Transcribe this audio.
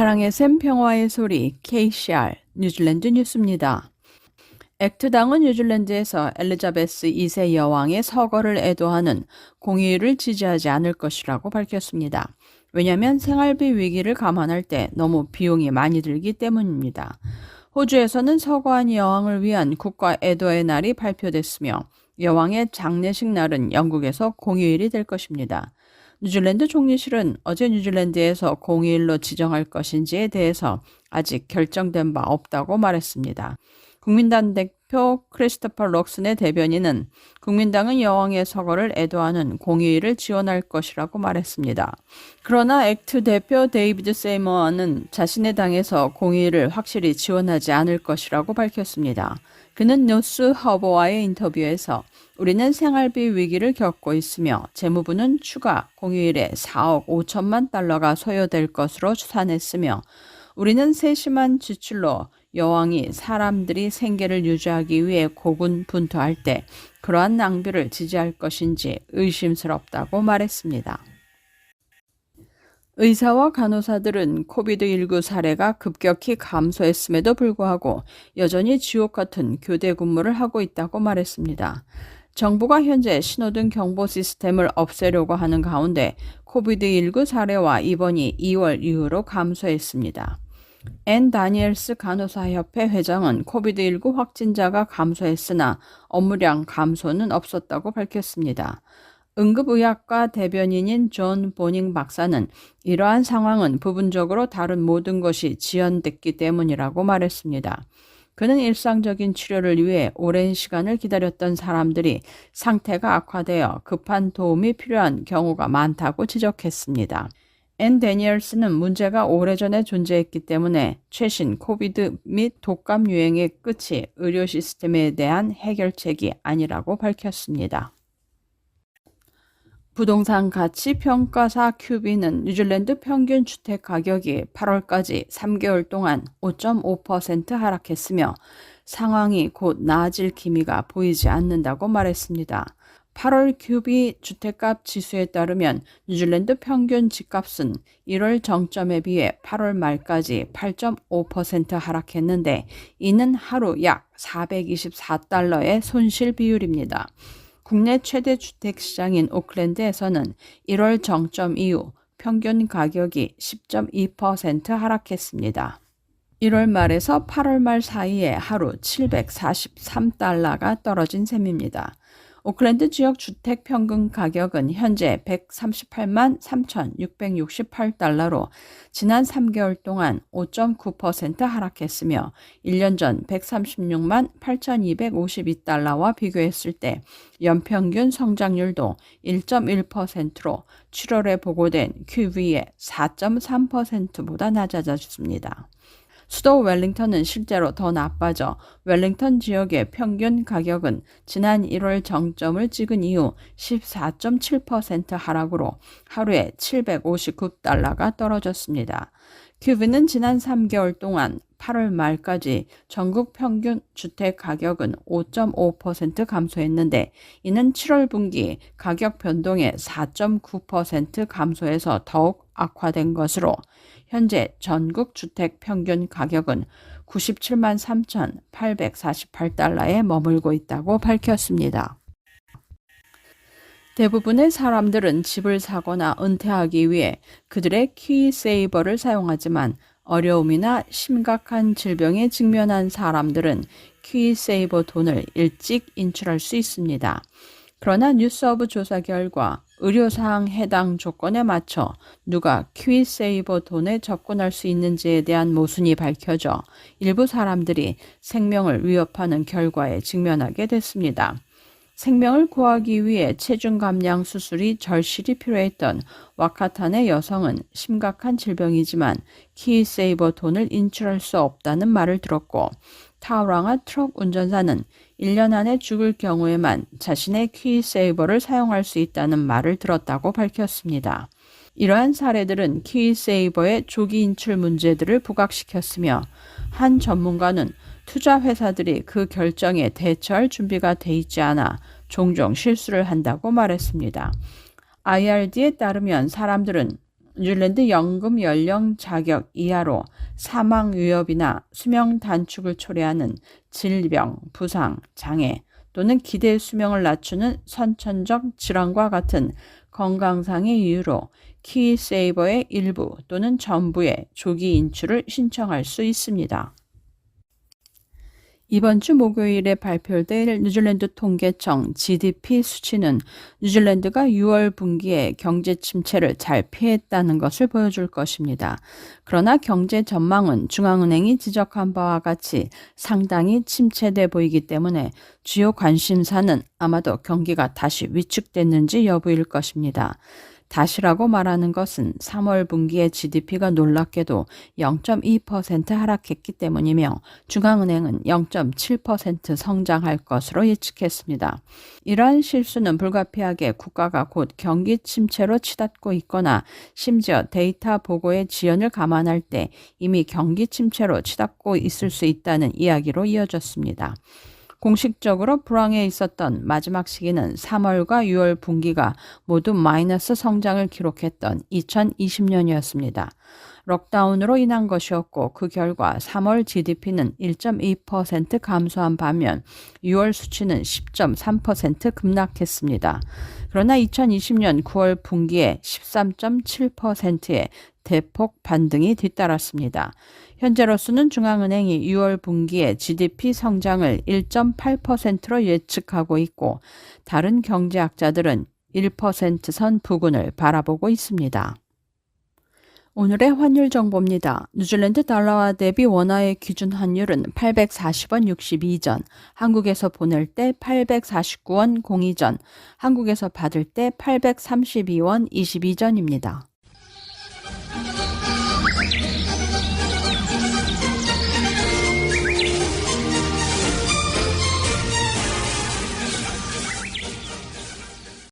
사랑의 샘 평화의 소리 KCR 뉴질랜드 뉴스입니다. 액트당은 뉴질랜드에서 엘리자베스 2세 여왕의 서거를 애도하는 공의를 지지하지 않을 것이라고 밝혔습니다. 왜냐하면 생활비 위기를 감안할 때 너무 비용이 많이 들기 때문입니다. 호주에서는 서거한 여왕을 위한 국가 애도의 날이 발표됐으며 여왕의 장례식 날은 영국에서 공휴일이 될 것입니다. 뉴질랜드 총리실은 어제 뉴질랜드에서 공휴일로 지정할 것인지에 대해서 아직 결정된 바 없다고 말했습니다. 국민당 대표 크리스토퍼 록슨의 대변인은 국민당은 여왕의 서거를 애도하는 공휴일을 지원할 것이라고 말했습니다. 그러나 액트 대표 데이비드 세이머는 자신의 당에서 공휴일을 확실히 지원하지 않을 것이라고 밝혔습니다. 그는 뉴스 허버와의 인터뷰에서 우리는 생활비 위기를 겪고 있으며 재무부는 추가 공휴일에 4억 5천만 달러가 소요될 것으로 추산했으며 우리는 세심한 지출로 여왕이 사람들이 생계를 유지하기 위해 고군분투할 때 그러한 낭비를 지지할 것인지 의심스럽다고 말했습니다. 의사와 간호사들은 코비드19 사례가 급격히 감소했음에도 불구하고 여전히 지옥 같은 교대 근무를 하고 있다고 말했습니다. 정부가 현재 신호등 경보 시스템을 없애려고 하는 가운데 코비드19 사례와 입원이 2월 이후로 감소했습니다. 앤 다니엘스 간호사협회 회장은 코비드19 확진자가 감소했으나 업무량 감소는 없었다고 밝혔습니다. 응급의학과 대변인인 존 보닝 박사는 이러한 상황은 부분적으로 다른 모든 것이 지연됐기 때문이라고 말했습니다. 그는 일상적인 치료를 위해 오랜 시간을 기다렸던 사람들이 상태가 악화되어 급한 도움이 필요한 경우가 많다고 지적했습니다. 앤 데니얼스는 문제가 오래전에 존재했기 때문에 최신 코비드 및 독감 유행의 끝이 의료 시스템에 대한 해결책이 아니라고 밝혔습니다. 부동산 가치 평가사 큐비는 뉴질랜드 평균 주택 가격이 8월까지 3개월 동안 5.5% 하락했으며 상황이 곧 나아질 기미가 보이지 않는다고 말했습니다. 8월 큐비 주택값 지수에 따르면 뉴질랜드 평균 집값은 1월 정점에 비해 8월 말까지 8.5% 하락했는데 이는 하루 약 424달러의 손실 비율입니다. 국내 최대 주택 시장인 오클랜드에서는 1월 정점 이후 평균 가격이 10.2% 하락했습니다. 1월 말에서 8월 말 사이에 하루 743달러가 떨어진 셈입니다. 오클랜드 지역 주택 평균 가격은 현재 138만 3,668달러로 지난 3개월 동안 5.9% 하락했으며 1년 전 136만 8,252달러와 비교했을 때 연평균 성장률도 1.1%로 7월에 보고된 QV의 4.3%보다 낮아졌습니다. 수도 웰링턴은 실제로 더 나빠져 웰링턴 지역의 평균 가격은 지난 1월 정점을 찍은 이후 14.7% 하락으로 하루에 759달러가 떨어졌습니다. 큐브는 지난 3개월 동안 8월 말까지 전국 평균 주택 가격은 5.5% 감소했는데 이는 7월 분기 가격 변동의 4.9% 감소해서 더욱 악화된 것으로 현재 전국 주택 평균 가격은 97만 3,848달러에 머물고 있다고 밝혔습니다. 대부분의 사람들은 집을 사거나 은퇴하기 위해 그들의 키세이버를 사용하지만 어려움이나 심각한 질병에 직면한 사람들은 키세이버 돈을 일찍 인출할 수 있습니다. 그러나 뉴스어브 조사 결과 의료사항 해당 조건에 맞춰 누가 퀴세이버 돈에 접근할 수 있는지에 대한 모순이 밝혀져 일부 사람들이 생명을 위협하는 결과에 직면하게 됐습니다. 생명을 구하기 위해 체중 감량 수술이 절실히 필요했던 와카탄의 여성은 심각한 질병이지만 키세이버 돈을 인출할 수 없다는 말을 들었고 타우랑아 트럭 운전사는 1년 안에 죽을 경우에만 자신의 키세이버를 사용할 수 있다는 말을 들었다고 밝혔습니다. 이러한 사례들은 키세이버의 조기 인출 문제들을 부각시켰으며 한 전문가는 투자 회사들이 그 결정에 대처할 준비가 돼 있지 않아 종종 실수를 한다고 말했습니다. IRD에 따르면 사람들은 뉴질랜드 연금 연령 자격 이하로 사망 위협이나 수명 단축을 초래하는 질병, 부상, 장애 또는 기대 수명을 낮추는 선천적 질환과 같은 건강상의 이유로 키세이버의 일부 또는 전부의 조기 인출을 신청할 수 있습니다. 이번 주 목요일에 발표될 뉴질랜드 통계청 GDP 수치는 뉴질랜드가 6월 분기에 경제 침체를 잘 피했다는 것을 보여줄 것입니다. 그러나 경제 전망은 중앙은행이 지적한 바와 같이 상당히 침체돼 보이기 때문에 주요 관심사는 아마도 경기가 다시 위축됐는지 여부일 것입니다. 다시라고 말하는 것은 3월 분기의 GDP가 놀랍게도 0.2% 하락했기 때문이며 중앙은행은 0.7% 성장할 것으로 예측했습니다. 이러한 실수는 불가피하게 국가가 곧 경기 침체로 치닫고 있거나 심지어 데이터 보고의 지연을 감안할 때 이미 경기 침체로 치닫고 있을 수 있다는 이야기로 이어졌습니다. 공식적으로 불황에 있었던 마지막 시기는 3월과 6월 분기가 모두 마이너스 성장을 기록했던 2020년이었습니다. 록다운으로 인한 것이었고 그 결과 3월 GDP는 1.2% 감소한 반면 6월 수치는 10.3% 급락했습니다. 그러나 2020년 9월 분기에 13.7%의 대폭 반등이 뒤따랐습니다. 현재로서는 중앙은행이 6월 분기에 GDP 성장을 1.8%로 예측하고 있고 다른 경제학자들은 1%선 부근을 바라보고 있습니다. 오늘의 환율 정보입니다. 뉴질랜드 달러와 대비 원화의 기준 환율은 840원 62전, 한국에서 보낼 때 849원 02전, 한국에서 받을 때 832원 22전입니다.